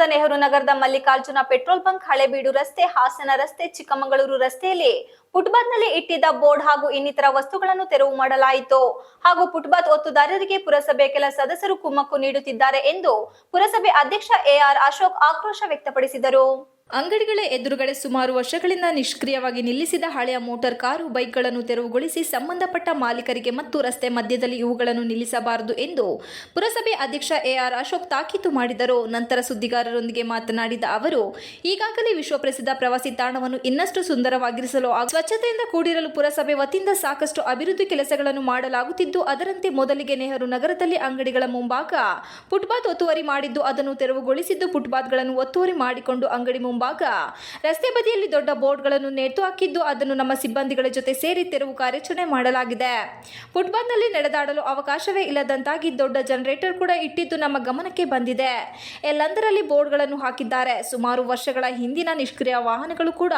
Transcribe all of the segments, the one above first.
ಪಟ್ಟಣದ ನೆಹರು ನಗರದ Mallikarjuna petrol bunk Halebidu ರಸ್ತೆ, ಹಾಸನ ರಸ್ತೆ, ಚಿಕ್ಕಮಗಳೂರು ರಸ್ತೆಯಲ್ಲಿ ಫುಟ್ಪಾತ್ನಲ್ಲಿ ಇಟ್ಟಿದ್ದ ಬೋರ್ಡ್ ಹಾಗೂ ಇನ್ನಿತರ ವಸ್ತುಗಳನ್ನು ತೆರವು ಮಾಡಲಾಯಿತು. ಹಾಗೂ ಫುಟ್ಪಾತ್ ಒತ್ತುದಾರರಿಗೆ ಪುರಸಭೆ ಕೆಲ ಸದಸ್ಯರು ಕುಮ್ಮಕ್ಕು ನೀಡುತ್ತಿದ್ದಾರೆ ಎಂದು ಪುರಸಭೆ ಅಧ್ಯಕ್ಷ ಎಆರ್ ಅಶೋಕ್ ಆಕ್ರೋಶ ವ್ಯಕ್ತಪಡಿಸಿದರು. ಅಂಗಡಿಗಳ ಎದುರುಗಡೆ ಸುಮಾರು ವರ್ಷಗಳಿಂದ ನಿಷ್ಕ್ರಿಯವಾಗಿ ನಿಲ್ಲಿಸಿದ ಹಳೆಯ ಮೋಟಾರ್ ಕಾರು ಬೈಕ್ಗಳನ್ನು ತೆರವುಗೊಳಿಸಿ ಸಂಬಂಧಪಟ್ಟ ಮಾಲೀಕರಿಗೆ ಮತ್ತು ರಸ್ತೆ ಮಧ್ಯದಲ್ಲಿ ಇವುಗಳನ್ನು ನಿಲ್ಲಿಸಬಾರದು ಎಂದು ಪುರಸಭೆ ಅಧ್ಯಕ್ಷ ಎಆರ್ ಅಶೋಕ್ ತಾಕೀತು ಮಾಡಿದರು. ನಂತರ ಸುದ್ದಿಗಾರರೊಂದಿಗೆ ಮಾತನಾಡಿದ ಅವರು, ಈಗಾಗಲೇ ವಿಶ್ವಪ್ರಸಿದ್ಧ ಪ್ರವಾಸಿ ತಾಣವನ್ನು ಇನ್ನಷ್ಟು ಸುಂದರವಾಗಿರಿಸಲು ಸ್ವಚ್ಛತೆಯಿಂದ ಕೂಡಿರಲು ಪುರಸಭೆ ವತಿಯಿಂದ ಸಾಕಷ್ಟು ಅಭಿವೃದ್ಧಿ ಕೆಲಸಗಳನ್ನು ಮಾಡಲಾಗುತ್ತಿದ್ದು, ಅದರಂತೆ ಮೊದಲಿಗೆ ನೆಹರು ನಗರದಲ್ಲಿ ಅಂಗಡಿಗಳ ಮುಂಭಾಗ ಫುಟ್ಪಾತ್ ಒತ್ತುವರಿ ಮಾಡಿದ್ದು, ಅದನ್ನು ತೆರವುಗೊಳಿಸಿದ್ದು ಫುಟ್ಪಾತ್ಗಳನ್ನು ಒತ್ತುವರಿ ಮಾಡಿಕೊಂಡು ಅಂಗಡಿ ರಸ್ತೆ ಬದಿಯಲ್ಲಿ ದೊಡ್ಡ ಬೋರ್ಡ್ಗಳನ್ನು ನೇತು ಹಾಕಿದ್ದು ಅದನ್ನು ನಮ್ಮ ಸಿಬ್ಬಂದಿಗಳ ಜೊತೆ ಸೇರಿ ತೆರವು ಕಾರ್ಯಾಚರಣೆ ಮಾಡಲಾಗಿದೆ. ಫುಟ್ಬಾಲ್ನಲ್ಲಿ ನಡೆದಾಡಲು ಅವಕಾಶವೇ ಇಲ್ಲದಂತಾಗಿ ದೊಡ್ಡ ಜನರೇಟರ್ ಕೂಡ ಇಟ್ಟಿದ್ದು ನಮ್ಮ ಗಮನಕ್ಕೆ ಬಂದಿದೆ. ಎಲ್ಲಂದರಲ್ಲಿ ಬೋರ್ಡ್ಗಳನ್ನು ಹಾಕಿದ್ದಾರೆ. ಸುಮಾರು ವರ್ಷಗಳ ಹಿಂದಿನ ನಿಷ್ಕ್ರಿಯ ವಾಹನಗಳು ಕೂಡ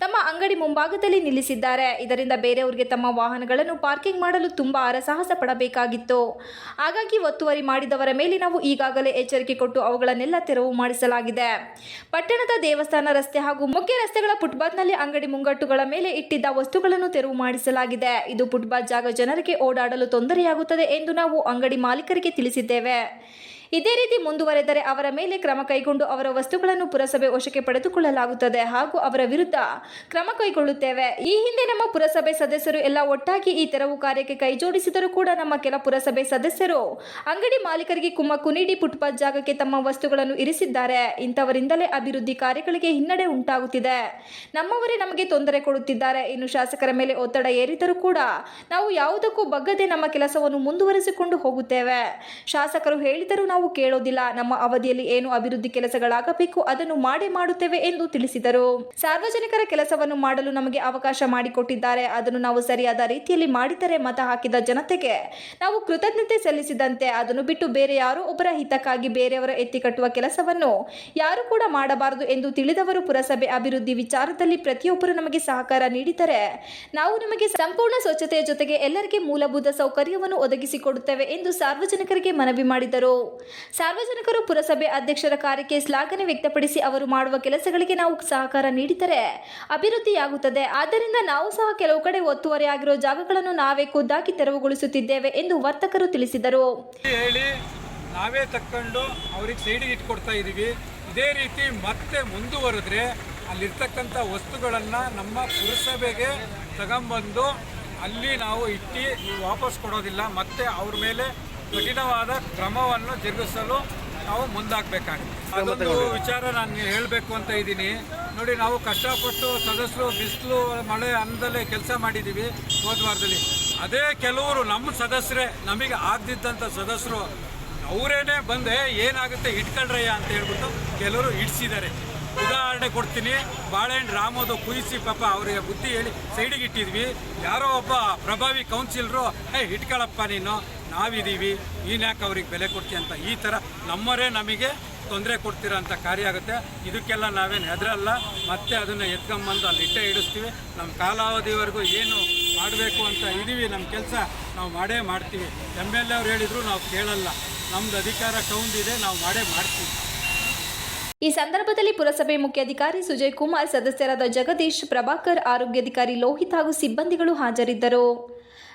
ತಮ್ಮ ಅಂಗಡಿ ಮುಂಭಾಗದಲ್ಲಿ ನಿಲ್ಲಿಸಿದ್ದಾರೆ. ಇದರಿಂದ ಬೇರೆಯವರಿಗೆ ತಮ್ಮ ವಾಹನಗಳನ್ನು ಪಾರ್ಕಿಂಗ್ ಮಾಡಲು ತುಂಬಾ ಅರಸಾಹಸ ಪಡಬೇಕಾಗಿತ್ತು. ಹಾಗಾಗಿ ಒತ್ತುವರಿ ಮಾಡಿದವರ ಮೇಲೆ ನಾವು ಈಗಾಗಲೇ ಎಚ್ಚರಿಕೆ ಕೊಟ್ಟು ಅವುಗಳನ್ನೆಲ್ಲ ತೆರವು ಮಾಡಿಸಲಾಗಿದೆ. ಪಟ್ಟಣದ ದೇವಸ್ಥಾನ, ರಸ್ತೆ ಹಾಗೂ ಮುಖ್ಯ ರಸ್ತೆಗಳ ಫುಟ್ಪಾತ್ನಲ್ಲಿ ಅಂಗಡಿ ಮುಂಗಟ್ಟುಗಳ ಮೇಲೆ ಇಟ್ಟಿದ್ದ ವಸ್ತುಗಳನ್ನು ತೆರವು ಮಾಡಿಸಲಾಗಿದೆ. ಇದು ಫುಟ್ಪಾತ್ ಜಾಗ ಜನರಿಗೆ ಓಡಾಡಲು ತೊಂದರೆಯಾಗುತ್ತದೆ ಎಂದು ನಾವು ಅಂಗಡಿ ಮಾಲೀಕರಿಗೆ ತಿಳಿಸಿದ್ದೇವೆ. ಇದೇ ರೀತಿ ಮುಂದುವರೆದರೆ ಅವರ ಮೇಲೆ ಕ್ರಮ ಕೈಗೊಂಡು ಅವರ ವಸ್ತುಗಳನ್ನು ಪುರಸಭೆ ವಶಕ್ಕೆ ಪಡೆದುಕೊಳ್ಳಲಾಗುತ್ತದೆ ಹಾಗೂ ಅವರ ವಿರುದ್ಧ ಕ್ರಮ ಕೈಗೊಳ್ಳುತ್ತೇವೆ. ಈ ಹಿಂದೆ ನಮ್ಮ ಪುರಸಭೆ ಸದಸ್ಯರು ಎಲ್ಲ ಒಟ್ಟಾಗಿ ಈ ತೆರವು ಕಾರ್ಯಕ್ಕೆ ಕೈಜೋಡಿಸಿದರೂ ಕೂಡ ನಮ್ಮ ಕೆಲ ಪುರಸಭೆ ಸದಸ್ಯರು ಅಂಗಡಿ ಮಾಲೀಕರಿಗೆ ಕುಮ್ಮಕ್ಕು ನೀಡಿ ಫುಟ್ಪಾತ್ ಜಾಗಕ್ಕೆ ತಮ್ಮ ವಸ್ತುಗಳನ್ನು ಇರಿಸಿದ್ದಾರೆ. ಇಂಥವರಿಂದಲೇ ಅಭಿವೃದ್ಧಿ ಕಾರ್ಯಗಳಿಗೆ ಹಿನ್ನಡೆ ಉಂಟಾಗುತ್ತಿದೆ. ನಮ್ಮವರೇ ನಮಗೆ ತೊಂದರೆ ಕೊಡುತ್ತಿದ್ದಾರೆ. ಇನ್ನು ಶಾಸಕರ ಮೇಲೆ ಒತ್ತಡ ಏರಿದರೂ ಕೂಡ ನಾವು ಯಾವುದಕ್ಕೂ ಬಗ್ಗದೆ ನಮ್ಮ ಕೆಲಸವನ್ನು ಮುಂದುವರಿಸಿಕೊಂಡು ಹೋಗುತ್ತೇವೆ. ಶಾಸಕರು ಹೇಳಿದರೂ ನಾವು ಕೇಳೋದಿಲ್ಲ. ನಮ್ಮ ಅವಧಿಯಲ್ಲಿ ಏನು ಅಭಿವೃದ್ಧಿ ಕೆಲಸಗಳಾಗಬೇಕು, ಅದನ್ನು ಮಾಡೇ ಮಾಡುತ್ತೇವೆ ಎಂದು ತಿಳಿಸಿದರು. ಸಾರ್ವಜನಿಕರ ಕೆಲಸವನ್ನು ಮಾಡಲು ನಮಗೆ ಅವಕಾಶ ಮಾಡಿಕೊಟ್ಟಿದ್ದಾರೆ. ಅದನ್ನು ನಾವು ಸರಿಯಾದ ರೀತಿಯಲ್ಲಿ ಮಾಡಿದರೆ ಮತ ಹಾಕಿದ ಜನತೆಗೆ ನಾವು ಕೃತಜ್ಞತೆ ಸಲ್ಲಿಸಿದಂತೆ, ಅದನ್ನು ಬಿಟ್ಟು ಬೇರೆ ಯಾರೋ ಒಬ್ಬರ ಹಿತಕ್ಕಾಗಿ ಬೇರೆಯವರ ಎತ್ತಿಕಟ್ಟುವ ಕೆಲಸವನ್ನು ಯಾರು ಕೂಡ ಮಾಡಬಾರದು ಎಂದು ತಿಳಿದವರು ಪುರಸಭೆ ಅಭಿವೃದ್ಧಿ ವಿಚಾರದಲ್ಲಿ ಪ್ರತಿಯೊಬ್ಬರು ನಮಗೆ ಸಹಕಾರ ನೀಡಿದರೆ, ನಾವು ನಮಗೆ ಸಂಪೂರ್ಣ ಸ್ವಚ್ಛತೆಯ ಜೊತೆಗೆ ಎಲ್ಲರಿಗೆ ಮೂಲಭೂತ ಸೌಕರ್ಯವನ್ನು ಒದಗಿಸಿಕೊಡುತ್ತೇವೆ ಎಂದು ಸಾರ್ವಜನಿಕರಿಗೆ ಮನವಿ ಮಾಡಿದರು. ಸಾರ್ವಜನಿಕರು ಪುರಸಭೆ ಅಧ್ಯಕ್ಷರ ಕಾರ್ಯಕ್ಕೆ ಶ್ಲಾಘನೆ ವ್ಯಕ್ತಪಡಿಸಿ ಅವರು ಮಾಡುವ ಕೆಲಸಗಳಿಗೆ ನಾವು ಸಹಕಾರ ನೀಡಿದರೆ ಅಭಿವೃದ್ಧಿಯಾಗುತ್ತದೆ. ಆದ್ದರಿಂದ ನಾವು ಸಹ ಕೆಲವು ಕಡೆ ಒತ್ತುವರಿಯಾಗಿರುವ ಜಾಗಗಳನ್ನು ನಾವೇ ಖುದ್ದಾಗಿ ತೆರವುಗೊಳಿಸುತ್ತಿದ್ದೇವೆ ಎಂದು ವರ್ತಕರು ತಿಳಿಸಿದರು. ಹೇಳಿ ನಾವೇ ತಕ್ಕೊಂಡು ಅವ್ರಿಗೆ ಸೈಡಿಗೆ ಇಟ್ಕೊಡ್ತಾ ಇದ್ದೀವಿ ಇದೇ ರೀತಿ ಮತ್ತೆ ಮುಂದುವರೆದ್ರೆ ಅಲ್ಲಿರ್ತಕ್ಕಂಥ ವಸ್ತುಗಳನ್ನು ನಮ್ಮ ಪುರಸಭೆಗೆ ತಗೊಂಬಂದು ಅಲ್ಲಿ ನಾವು ಇಟ್ಟು ವಾಪಸ್ ಕೊಡೋದಿಲ್ಲ. ಮತ್ತೆ ಅವ್ರ ಮೇಲೆ ಕಠಿಣವಾದ ಕ್ರಮವನ್ನು ಜರುಗಿಸಲು ನಾವು ಮುಂದಾಗಬೇಕಾಗಿದೆ. ಅದೊಂದು ವಿಚಾರ ನಾನು ಹೇಳಬೇಕು ಅಂತ ಇದ್ದೀನಿ. ನೋಡಿ, ನಾವು ಕಷ್ಟಪಟ್ಟು ಸದಸ್ಯರು ಬಿಸಿಲು, ಮಳೆ ಅನ್ನದಲ್ಲೇ ಕೆಲಸ ಮಾಡಿದ್ದೀವಿ ವಾರದಲ್ಲಿ. ಅದೇ ಕೆಲವರು ನಮ್ಮ ಸದಸ್ಯರೇ, ನಮಗೆ ಆಗದಿದ್ದಂಥ ಸದಸ್ಯರು, ಅವರೇನೆ ಬಂದೆ ಏನಾಗುತ್ತೆ, ಇಟ್ಕೊಳ್ರಯ್ಯ ಅಂತ ಹೇಳ್ಬಿಟ್ಟು ಕೆಲವರು ಇಡ್ಸಿದ್ದಾರೆ. ಉದಾಹರಣೆ ಕೊಡ್ತೀನಿ. ಬಾಳೆಹಣ್ಣು ರಾಮೋದು ಕುಯಿಸಿ ಪಾಪ ಅವರಿಗೆ ಬುದ್ಧಿ ಹೇಳಿ ಸೈಡಿಗೆ ಇಟ್ಟಿದ್ವಿ. ಯಾರೋ ಒಬ್ಬ ಪ್ರಭಾವಿ ಕೌನ್ಸಿಲರು ಹೇ ಇಟ್ಕೊಳಪ್ಪ ನೀನು ನಾವಿದ್ದೀವಿ ನೀನು ಯಾಕೆ ಅವ್ರಿಗೆ ಬೆಲೆ ಕೊಡ್ತೀಯ ಅಂತ ಈ ಥರ ನಮ್ಮವರೇ ನಮಗೆ ತೊಂದರೆ ಕೊಡ್ತಿರೋ ಅಂತ ಕಾರ್ಯ ಆಗುತ್ತೆ. ಇದಕ್ಕೆಲ್ಲ ನಾವೇನು ಹೆದರಲ್ಲ, ಮತ್ತೆ ಅದನ್ನು ಎತ್ಕೊಂಬಂದು ಅಲ್ಲಿ ಇಟ್ಟೆ ಇಡಿಸ್ತೀವಿ. ನಮ್ಮ ಕಾಲಾವಧಿವರೆಗೂ ಏನು ಮಾಡಬೇಕು ಅಂತ ಇದ್ದೀವಿ ನಮ್ಮ ಕೆಲಸ ನಾವು ಮಾಡೇ ಮಾಡ್ತೀವಿ. ಎಂ ಎಲ್ ಎ ಅವ್ರು ಹೇಳಿದ್ರು ನಾವು ಕೇಳಲ್ಲ. ನಮ್ದು ಅಧಿಕಾರ ಕೌಂದಿದೆ, ನಾವು ಮಾಡೇ ಮಾಡ್ತೀವಿ. ಈ ಸಂದರ್ಭದಲ್ಲಿ ಪುರಸಭೆ ಮುಖ್ಯಾಧಿಕಾರಿ ಸುಜಯ್ ಕುಮಾರ್, ಸದಸ್ಯರಾದ ಜಗದೀಶ್, ಪ್ರಭಾಕರ್, ಆರೋಗ್ಯಾಧಿಕಾರಿ ಲೋಹಿತ್ ಹಾಗೂ ಸಿಬ್ಬಂದಿಗಳು ಹಾಜರಿದ್ದರು.